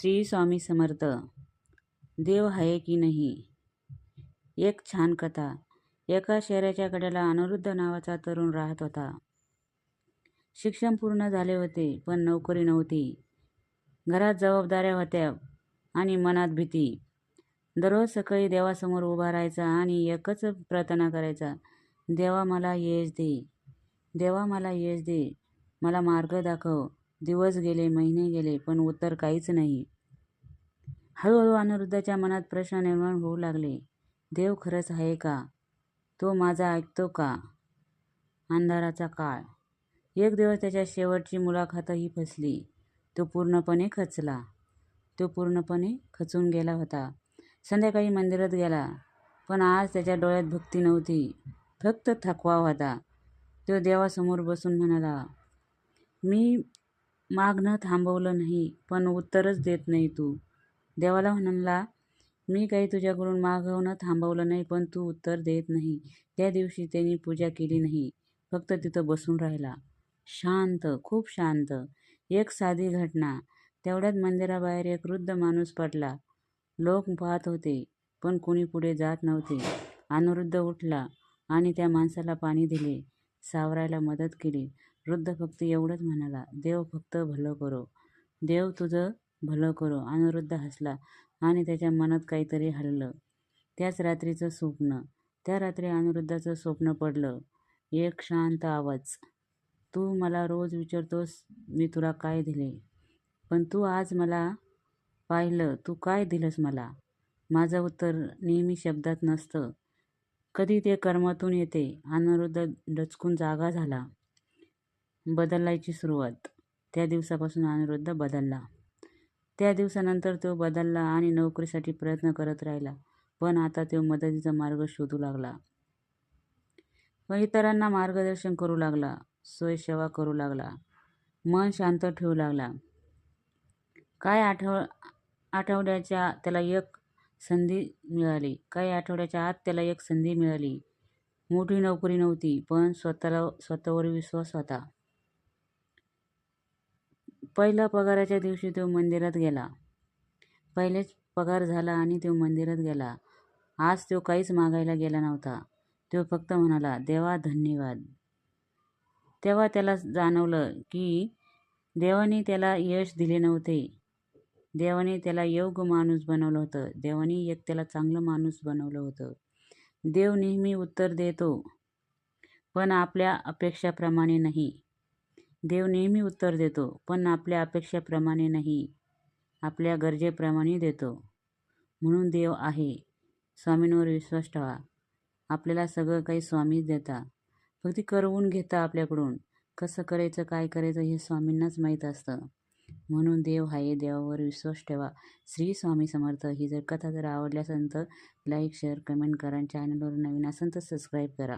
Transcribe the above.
श्री स्वामी समर्थ देव आहे की नाही? एक छान कथा. एका शहराच्या कड्याला अनिरुद्ध नावाचा तरुण राहत होता. शिक्षण पूर्ण झाले होते पण नोकरी नव्हती. घरात जबाबदाऱ्या होत्या आणि मनात भीती. दररोज सकाळी देवासमोर उभा राहायचा आणि एकच प्रार्थना करायचा देवा मला यश दे. देवा मला यश दे. मला मार्ग दाखव. दिवस गेले महिने गेले पण उत्तर काहीच नाही. हळूहळू अनिरुद्धाच्या मनात प्रश्न निर्माण होऊ लागले. देव खरंच आहे का? तो माझा ऐकतो का? अंधाराचा काळ. एक दिवस त्याच्या शेवटची मुलाखतही फसली. तो पूर्णपणे खचला. तो पूर्णपणे खचून गेला होता. संध्याकाळी मंदिरात गेला. पण आज त्याच्या डोळ्यात भक्ती नव्हती. फक्त थकवा होता. तो देवासमोर बसून म्हणाला मी मागणं थांबवलं नाही पण उत्तरच देत नाही तू. देवाला म्हणाला मी काही तुझ्याकडून मागवणं थांबवलं नाही पण तू उत्तर देत नाही. त्या दिवशी त्यांनी पूजा केली नाही फक्त तिथं बसून राहिला. शांत खूप शांत. एक साधी घटना. तेवढ्यात मंदिराबाहेर एक वृद्ध माणूस पडला. लोक पाहत होते पण कोणी पुढे जात नव्हते. अनिरुद्ध उठला आणि त्या माणसाला पाणी दिले. सावरायला मदत केली. वृद्ध फक्त एवढंच म्हणाला देव फक्त भलं करो. देव तुझं भलं करो. अनिरुद्ध हसला आणि त्याच्या मनात काहीतरी हललं. त्याच रात्रीचं स्वप्न. त्या रात्री अनिरुद्धाचं स्वप्न पडलं. एक शांत आवाज. तू मला रोज विचारतोस मी तुला काय दिले? पण तू आज मला पाहिलं तू काय दिलंस मला? माझं उत्तर नेहमी शब्दात नसतं. कधी ते कर्मातून येते अनिरुद्ध डचकून जागा झाला. बदलायची सुरुवात. त्या दिवसापासून अनिरुद्ध बदलला. त्या दिवसानंतर तो बदलला आणि नोकरीसाठी प्रयत्न करत राहिला पण आता तो मदतीचा मार्ग शोधू लागला. व इतरांना मार्गदर्शन करू लागला सोयसेवा करू लागला मन शांत ठेवू लागला. काय आठव आठवड्याच्या त्याला एक संधी मिळाली. काही आठवड्याच्या आत त्याला एक संधी मिळाली. मोठी नोकरी नव्हती पण स्वतःला स्वतःवर विश्वास होता. पहिल्या पगाराच्या दिवशी तो मंदिरात गेला. पहिलेच पगार झाला आणि तो मंदिरात गेला. आज तो काहीच मागायला गेला नव्हता. तो फक्त म्हणाला देवा धन्यवाद. तेव्हा त्याला जाणवलं की देवाने त्याला यश दिले नव्हते. देवाने त्याला योग्य माणूस बनवलं होतं. देवाने एक त्याला चांगलं माणूस बनवलं होतं. देव नेहमी उत्तर देतो पण आपल्या अपेक्षाप्रमाणे नाही. देव नेहमी उत्तर देतो पण आपल्या अपेक्षेप्रमाणे नाही. आपल्या गरजेप्रमाणे देतो. म्हणून देव आहे. स्वामींवर विश्वास ठेवा. आपल्याला सगळं काही स्वामीच देता. फक्त करवून घेता आपल्याकडून. कसं करायचं काय करायचं हे स्वामींनाच माहीत असतं. म्हणून देव आहे देवावर विश्वास ठेवा. श्री स्वामी समर्थ. ही जर कथा जर आवडली असेल तर लाईक शेअर कमेंट करा चॅनलवर नवीन असेल तर सबस्क्राईब करा.